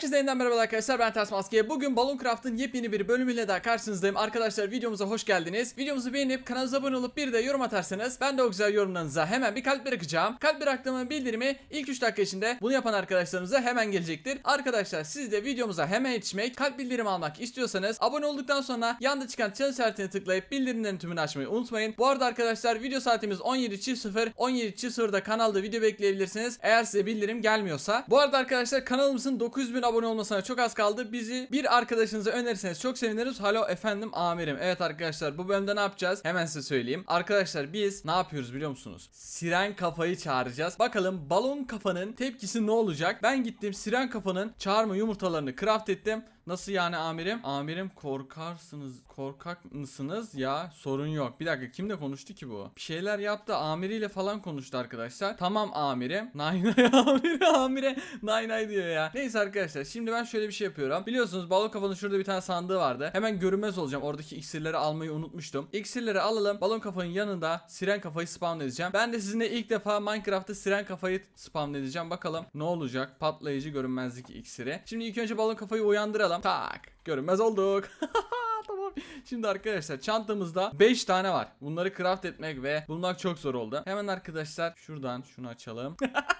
Herkese yeniden merhaba arkadaşlar ben Ters. Bugün Balloon Craft'ın yepyeni bir bölümüyle daha karşınızdayım. Arkadaşlar videomuza hoş geldiniz. Videomuzu beğenip kanalımıza abone olup bir de yorum atarsanız ben de o güzel yorumlarınıza hemen bir kalp bırakacağım. Kalp bıraktığımın bildirimi ilk 3 dakika içinde bunu yapan arkadaşlarımıza hemen gelecektir. Arkadaşlar siz de videomuza hemen yetişmek, kalp bildirimi almak istiyorsanız abone olduktan sonra yanda çıkan çan işaretine tıklayıp bildirimlerin tümünü açmayı unutmayın. Bu arada arkadaşlar video saatimiz 17.00 17.00'da kanalda video bekleyebilirsiniz. Eğer size bildirim gelmiyorsa. Bu arada arkadaşlar kanalımızın 900 bin abone olmasına çok az kaldı. Bizi bir arkadaşınıza önerirseniz çok seviniriz. Halo efendim amirim. Evet arkadaşlar bu bölümde ne yapacağız? Hemen size söyleyeyim. Arkadaşlar biz ne yapıyoruz biliyor musunuz? Siren kafayı çağıracağız. Bakalım balon kafanın tepkisi ne olacak? Ben gittim siren kafanın çağırma yumurtalarını craft ettim. Nasıl yani amirim? Amirim korkarsınız. Korkak mısınız ya? Sorun yok. Bir dakika kimle konuştu ki bu? Bir şeyler yaptı. Amiriyle falan konuştu arkadaşlar. Tamam amirim. Nay amire amire. Nay diyor ya. Neyse arkadaşlar şimdi ben şöyle bir şey yapıyorum. Biliyorsunuz balon kafanın şurada bir tane sandığı vardı. Hemen görünmez olacağım. Oradaki iksirleri almayı unutmuştum. İksirleri alalım. Balon kafanın yanında siren kafayı spawn edeceğim. Ben de sizinle ilk defa Minecraft'ta siren kafayı spawn edeceğim. Bakalım ne olacak? Patlayıcı görünmezlik iksiri. Şimdi ilk önce balon kafayı uyandıralım. Tak. Görünmez olduk. tamam. Şimdi arkadaşlar çantamızda 5 tane var. Bunları craft etmek ve bulmak çok zor oldu. Hemen arkadaşlar şuradan şunu açalım.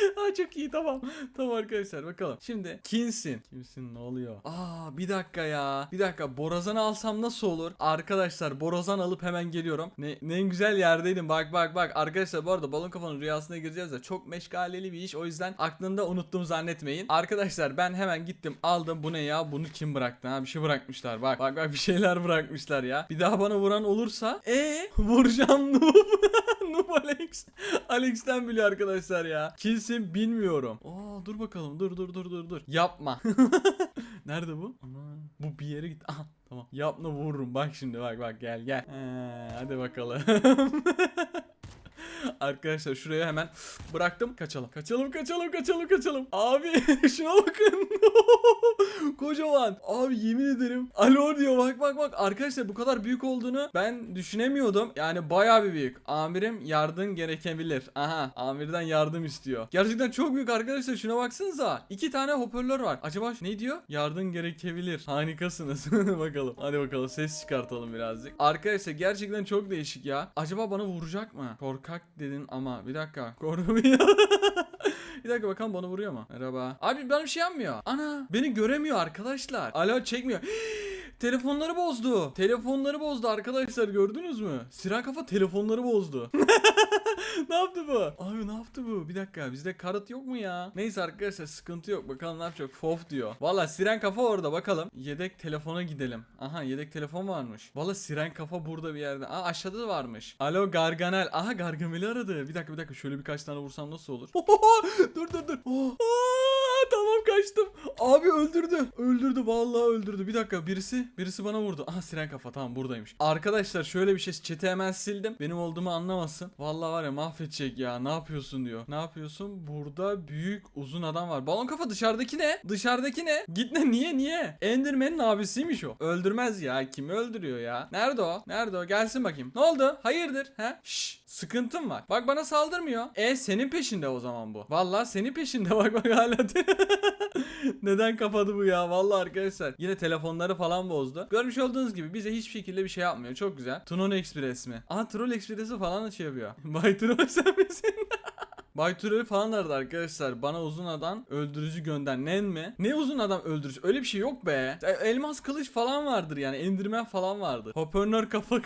Aa çok iyi tamam. Tamam arkadaşlar bakalım. Şimdi kimsin? Kimsin ne oluyor? Aa bir dakika ya. Bir dakika borazanı alsam nasıl olur? Arkadaşlar borazan alıp hemen geliyorum. Ne, ne en güzel yerdeydim. Bak bak bak. Arkadaşlar bu arada balon kafanın rüyasına gireceğiz de çok meşgaleli bir iş. O yüzden aklımda unuttuğumu zannetmeyin. Arkadaşlar ben hemen gittim aldım. Bu ne ya? Bunu kim bıraktı? Ha bir şey bırakmışlar. Bak bak bak bir şeyler bırakmışlar ya. Bir daha bana vuran olursa e vuracağım noob. noob Alex. Alex'ten biliyor arkadaşlar ya. Kimsin bilmiyorum. Aa dur bakalım. Dur dur dur dur dur. Yapma. Nerede bu? Ana, bu bir yere gitti. Aha tamam. Yapma vururum. Bak şimdi bak bak gel gel. Ee, hadi bakalım. Arkadaşlar şuraya hemen bıraktım. Kaçalım. Kaçalım kaçalım kaçalım kaçalım. Abi şuna bakın. Kocaman. Abi yemin ederim. Alo diyor bak bak bak. Arkadaşlar bu kadar büyük olduğunu ben düşünemiyordum. Yani bayağı bir büyük. Amirim yardım gerekebilir. Aha amirden yardım istiyor. Gerçekten çok büyük arkadaşlar şuna baksanıza. İki tane hoparlör var. Acaba ne diyor? Yardım gerekebilir. Harikasınız. bakalım. Hadi bakalım ses çıkartalım birazcık. Arkadaşlar gerçekten çok değişik ya. Acaba bana vuracak mı? Korkak dedin ama bir dakika. Korkmuyor. bir dakika bakalım bana vuruyor mu? Merhaba. Abi bana bir şey yapmıyor. Ana beni göremiyor arkadaşlar. Alo çekmiyor. Telefonları bozdu. Telefonları bozdu arkadaşlar gördünüz mü? Siren kafa telefonları bozdu. ne yaptı bu? Abi ne yaptı bu? Bir dakika bizde karıt yok mu ya? Neyse arkadaşlar sıkıntı yok. Bakalım ne yapacak? Fof diyor. Valla siren kafa orada bakalım. Yedek telefona gidelim. Aha yedek telefon varmış. Valla siren kafa burada bir yerde. Aa aşağıda da varmış. Alo Gargamel. Aha Gargamel'i aradı. Bir dakika bir dakika şöyle birkaç tane vursam nasıl olur? dur dur dur. Oh. Tamam kaçtım. Abi öldürdü. Öldürdü vallahi öldürdü. Bir dakika birisi birisi bana vurdu. Aha siren kafa tamam buradaymış. Arkadaşlar şöyle bir şey chat'i hemen sildim. Benim olduğumu anlamasın. Vallahi var ya mahvedecek ya. Ne yapıyorsun diyor. Ne yapıyorsun? Burada büyük uzun adam var. Balon kafa dışarıdaki ne? Dışarıdaki ne? Gitme niye niye? Enderman'in abisiymiş o. Öldürmez ya. Kimi öldürüyor ya? Nerede o? Nerede o? Gelsin bakayım. Ne oldu? Hayırdır? He? Şşş. Sıkıntım var. Bak bana saldırmıyor. E senin peşinde o zaman bu. Vallahi senin peşinde bak bak hala. Neden kapadı bu ya? Vallahi arkadaşlar. Yine telefonları falan bozdu. Görmüş olduğunuz gibi bize hiçbir şekilde bir şey yapmıyor. Çok güzel. Tunon Express mi? Aha Troll Express'i falan da şey yapıyor. Bay Troll sen misin? Bay Troll falan aradı arkadaşlar. Bana uzun adam öldürücü gönder. Nen mi? Ne uzun adam öldürücü? Öyle bir şey yok be. E, Elmas kılıç falan vardır yani. Endirmen falan vardır. Hoparlör kafa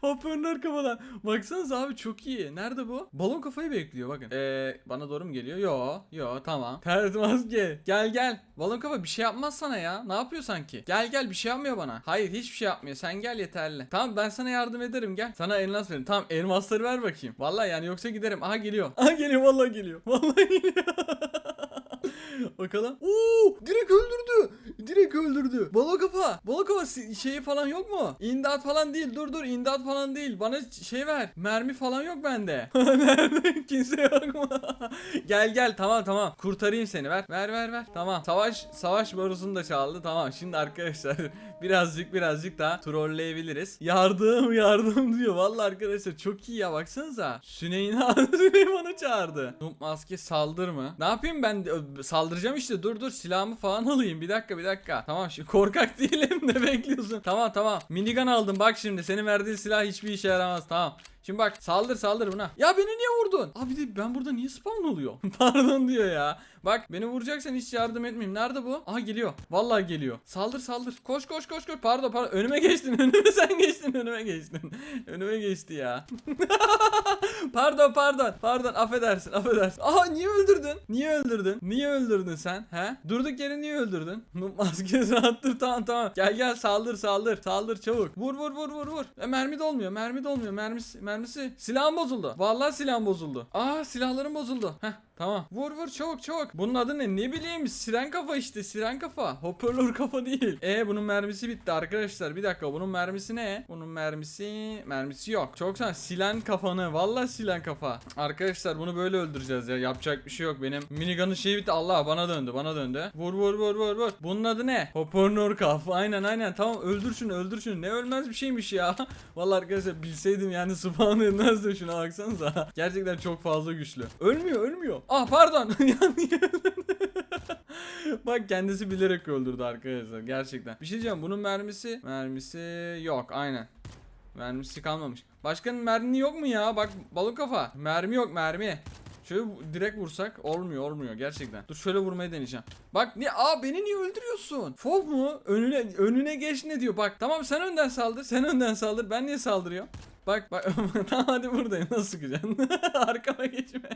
Hoparlör kafadan. Baksanıza abi çok iyi. Nerede bu? Balon kafayı bekliyor bakın. Ee, bana doğru mu geliyor? Yo, yo tamam. Ters maske. Gel gel. Balon kafa bir şey yapmaz sana ya. Ne yapıyor sanki? Gel gel bir şey yapmıyor bana. Hayır hiçbir şey yapmıyor. Sen gel yeterli. Tamam ben sana yardım ederim gel. Sana elmas verin. Tamam elmasları ver bakayım. Vallahi yani yoksa giderim. Aha geliyor. Aha geliyor vallahi geliyor. Vallahi geliyor. Bakalım. Oo, direkt öldürdü. Direkt öldürdü. Balo kafa. Şeyi falan yok mu? İmdat falan değil. Dur dur imdat falan değil. Bana şey ver. Mermi falan yok bende. Nerede? Kimse yok mu? gel gel tamam tamam. Kurtarayım seni ver. Ver ver ver. Tamam. Savaş savaş borusunu da çaldı. Tamam. Şimdi arkadaşlar birazcık birazcık daha trolleyebiliriz. Yardım yardım diyor. Vallahi arkadaşlar çok iyi ya baksanıza. Süneyna Süneyman'ı çağırdı. Noob maske saldır mı? Ne yapayım ben? Sal Saldıracağım işte. Dur dur. Silahımı falan alayım. Bir dakika bir dakika. Tamam şimdi korkak değilim ne bekliyorsun? Tamam tamam. Minigun aldım. Bak şimdi. Senin verdiğin silah hiçbir işe yaramaz. Tamam. Şimdi bak saldır saldır buna. Ya beni niye vurdun? Abi de ben burada niye spawn oluyor? Pardon diyor ya. Bak beni vuracaksan hiç yardım etmeyeyim. Nerede bu? Aha geliyor. Vallahi geliyor. Saldır saldır. Koş koş koş koş. Pardon pardon. Önüme geçtin. Önüme sen geçtin. Önüme geçtin. önüme geçti ya. pardon pardon. Pardon affedersin affedersin. Aha niye öldürdün? Niye öldürdün? Niye öldürdün sen? He? Durduk yere niye öldürdün? Maskesini attır tamam tamam. Gel gel saldır saldır. Saldır çabuk. Vur vur vur vur vur. E, mermi dolmuyor. Mermi dolmuyor. Mermisi mermisi. Silahım bozuldu. Vallahi silahım bozuldu. Aa silahlarım bozuldu. Heh Tamam. Vur vur çabuk çabuk. Bunun adı ne? Ne bileyim. Siren kafa işte. Siren kafa. Hoparlör kafa değil. E bunun mermisi bitti arkadaşlar. Bir dakika. Bunun mermisi ne? Bunun mermisi mermisi yok. Çok güzel. Silen kafanı. Vallahi silen kafa. Arkadaşlar bunu böyle öldüreceğiz ya. Yapacak bir şey yok. Benim minigun'ın şeyi bitti. Allah bana döndü. Bana döndü. Vur vur vur vur vur. Bunun adı ne? Hoparlör kafa. Aynen aynen. Tamam öldür şunu öldür şunu. Ne ölmez bir şeymiş ya. Vallahi arkadaşlar bilseydim yani spawn etmezdim şuna baksanıza. Gerçekten çok fazla güçlü. Ölmüyor ölmüyor. Ah pardon. Bak kendisi bilerek öldürdü arkadaşlar gerçekten. Bir şey diyeceğim bunun mermisi mermisi yok aynen. Mermisi kalmamış. Başkanın mermi yok mu ya? Bak balık kafa. Mermi yok mermi. Şöyle direkt vursak olmuyor olmuyor gerçekten. Dur şöyle vurmayı deneyeceğim. Bak niye aa beni niye öldürüyorsun? Fob mu? Önüne önüne geç ne diyor? Bak tamam sen önden saldır. Sen önden saldır. Ben niye saldırıyorum? Bak bak tamam hadi buradayım. Nasıl sıkacaksın? Arkama geçme.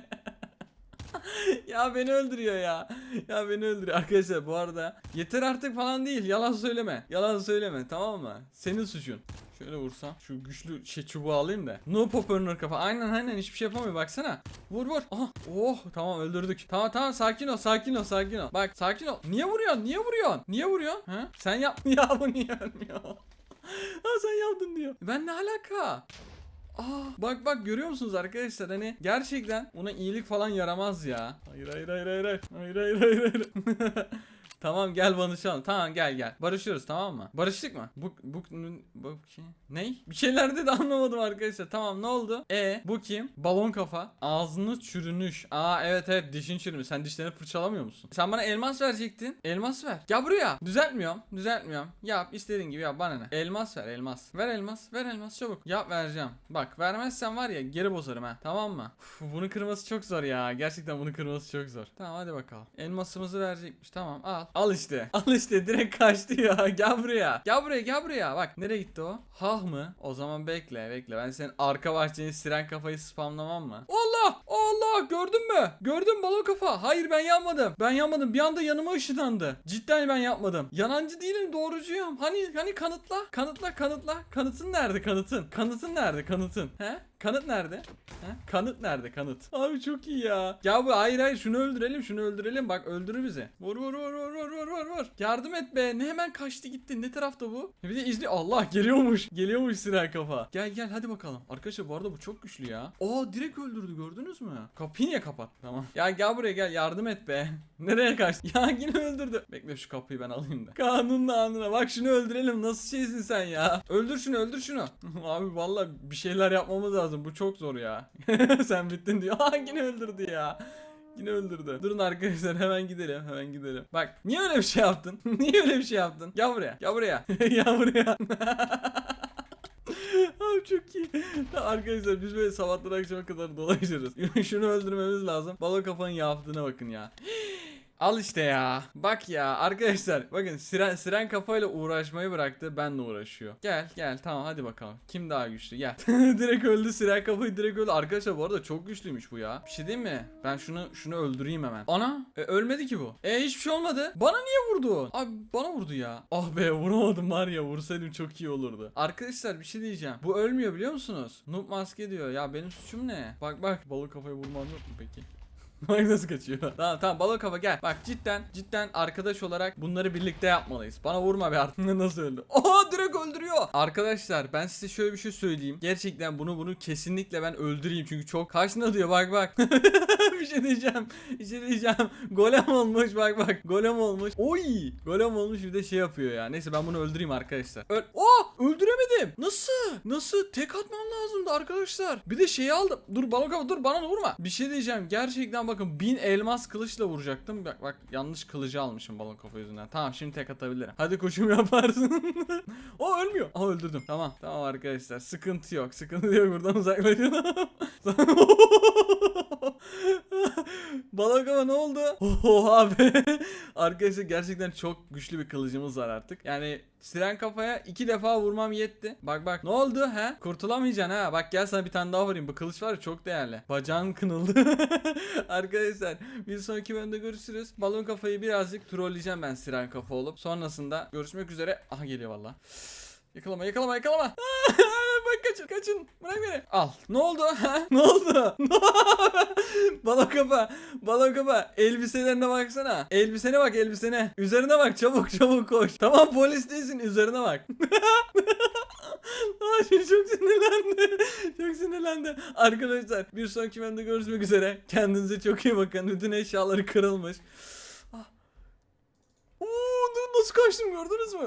ya beni öldürüyor ya. Ya beni öldürüyor. Arkadaşlar bu arada yeter artık falan değil. Yalan söyleme. Yalan söyleme tamam mı? Senin suçun. Şöyle vursam şu güçlü şey çubuğu alayım da. No pop önür kafa. Aynen aynen hiçbir şey yapamıyor baksana. Vur vur. Aha. Oh tamam öldürdük. Tamam tamam sakin ol sakin ol sakin ol. Bak sakin ol. Niye vuruyorsun? Niye vuruyorsun? Niye vuruyorsun? Ha? Sen yap. Ya bu niye ölmüyor? Ha sen yaptın diyor. Ben ne alaka? Aa, bak bak görüyor musunuz arkadaşlar hani gerçekten ona iyilik falan yaramaz ya. Hayır hayır hayır hayır hayır hayır hayır hayır. hayır. tamam gel barışalım. Tamam gel gel. Barışıyoruz tamam mı? Barıştık mı? Bu bu bu kim? Ney? Bir şeyler dedi anlamadım arkadaşlar. Tamam ne oldu? E bu kim? Balon kafa. Ağzını çürünüş. Aa evet evet dişin çürümüş. Sen dişlerini fırçalamıyor musun? Sen bana elmas verecektin. Elmas ver. Gel buraya. Düzeltmiyorum. Düzeltmiyorum. Yap istediğin gibi yap bana ne? Elmas ver elmas. Ver elmas. Ver elmas çabuk. Yap vereceğim. Bak vermezsen var ya geri bozarım ha. Tamam mı? Uf, bunu kırması çok zor ya. Gerçekten bunu kırması çok zor. Tamam hadi bakalım. Elmasımızı verecekmiş. Tamam al. Al işte. Al işte direkt kaçtı ya. Gel buraya. Gel buraya gel buraya. Bak nereye gitti o? Hah mı? O zaman bekle bekle. Ben senin arka bahçeni siren kafayı spamlamam mı? Allah! Allah! Gördün mü? Gördün balon kafa. Hayır ben yanmadım. Ben yanmadım. Bir anda yanıma ışınlandı. Cidden ben yapmadım. Yanancı değilim doğrucuyum. Hani hani kanıtla. Kanıtla kanıtla. Kanıtın nerede kanıtın? Kanıtın nerede kanıtın? He? Kanıt nerede? He? Kanıt nerede kanıt? Abi çok iyi ya. Ya bu hayır hayır şunu öldürelim şunu öldürelim. Bak öldürür bizi. Vur vur vur vur vur vur vur vur. Yardım et be. Ne hemen kaçtı gitti. Ne tarafta bu? Bir de izli. Allah geliyormuş. Geliyormuş siren kafa. Gel gel hadi bakalım. Arkadaşlar bu arada bu çok güçlü ya. Aa direkt öldürdü gördünüz mü? Kapıyı niye kapat? Tamam. Ya gel buraya gel yardım et be. Nereye kaçtı? Ya yine öldürdü. Bekle şu kapıyı ben alayım da. Kanun namına bak şunu öldürelim. Nasıl şeysin sen ya? Öldür şunu öldür şunu. Abi vallahi bir şeyler yapmamız lazım. Bu çok zor ya. sen bittin diyor. Aa yine öldürdü ya. Yine öldürdü. Durun arkadaşlar hemen gidelim. Hemen gidelim. Bak niye öyle bir şey yaptın? niye öyle bir şey yaptın? Gel buraya. Gel buraya. gel buraya. Çok iyi. Arkadaşlar biz böyle sabahtan akşama kadar dolaşırız. Şunu öldürmemiz lazım. Balon kafanın yaptığına bakın ya. Al işte ya. Bak ya arkadaşlar bakın siren, siren kafayla uğraşmayı bıraktı benle uğraşıyor. Gel gel tamam hadi bakalım. Kim daha güçlü gel. direkt öldü siren kafayı direkt öldü. Arkadaşlar bu arada çok güçlüymüş bu ya. Bir şey diyeyim mi? Ben şunu şunu öldüreyim hemen. Ana e, ölmedi ki bu. E hiçbir şey olmadı. Bana niye vurdu? Abi bana vurdu ya. Ah be vuramadım var ya vursaydım çok iyi olurdu. Arkadaşlar bir şey diyeceğim. Bu ölmüyor biliyor musunuz? Noob maske diyor. Ya benim suçum ne? Bak bak balık kafayı vurmam yok mu peki? Bak kaçıyor. tamam tamam balık kafa gel. Bak cidden cidden arkadaş olarak bunları birlikte yapmalıyız. Bana vurma be artık. nasıl öldü? Oha direkt öldürüyor. Arkadaşlar ben size şöyle bir şey söyleyeyim. Gerçekten bunu bunu kesinlikle ben öldüreyim çünkü çok karşına diyor bak bak. bir şey diyeceğim. Bir şey diyeceğim. Golem olmuş bak bak. Golem olmuş. Oy! Golem olmuş bir de şey yapıyor ya. Neyse ben bunu öldüreyim arkadaşlar. Öl oh! Öldüremedim. Nasıl? Nasıl? Tek atmam lazımdı arkadaşlar. Bir de şeyi aldım. Dur balon kafa dur bana vurma. Bir şey diyeceğim. Gerçekten bakın bin elmas kılıçla vuracaktım. Bak bak yanlış kılıcı almışım balon kafa yüzünden. Tamam şimdi tek atabilirim. Hadi koşum yaparsın. o ölmüyor. Aa öldürdüm. Tamam. Tamam arkadaşlar. Sıkıntı yok. Sıkıntı yok. Buradan uzaklaşalım. balon kafa ne oldu? Oha be. arkadaşlar gerçekten çok güçlü bir kılıcımız var artık. Yani siren kafaya iki defa vurmam yetti. Bak bak ne oldu he? Kurtulamayacaksın ha. Bak gel sana bir tane daha vurayım. Bu kılıç var ya çok değerli. Bacağın kınıldı. Arkadaşlar bir sonraki bölümde görüşürüz. Balon kafayı birazcık trolleyeceğim ben siren kafa olup. Sonrasında görüşmek üzere. Aha geliyor valla. Yakalama yakalama yakalama. Bak kaçın kaçın. Bırak beni. Al. Ne oldu? Ha? Ne oldu? balon kafa. Balon kafa. Elbiselerine baksana. Elbisene bak elbisene. Üzerine bak çabuk çabuk koş. Tamam polis değilsin üzerine bak. Aa, şimdi çok sinirlendi. Çok sinirlendi. Arkadaşlar bir sonraki bölümde görüşmek üzere. Kendinize çok iyi bakın. Bütün eşyaları kırılmış. Ah. Oo, nasıl kaçtım gördünüz mü?